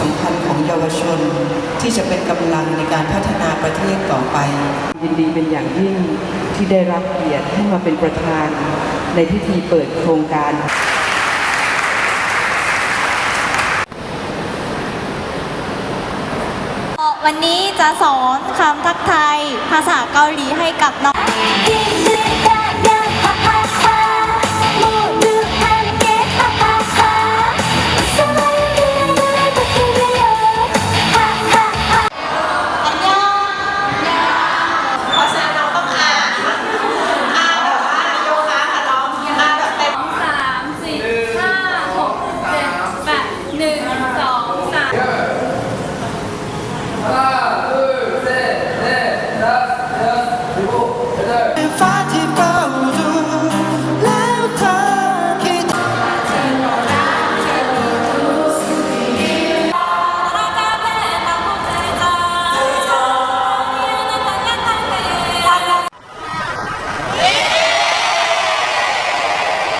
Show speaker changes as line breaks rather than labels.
สำคัญของเยาวชน ที่จะเป็นกำลังในการพัฒนาประเทศต่อไป ยินดีเป็นอย่างยิ่งที่ได้รับเกียรติให้มาเป็นประธานในพิธีเปิดโครงการ
วันนี้จะสอนคำทักไทยภาษาเกาหลีให้กับน้อง
ฟ้าที่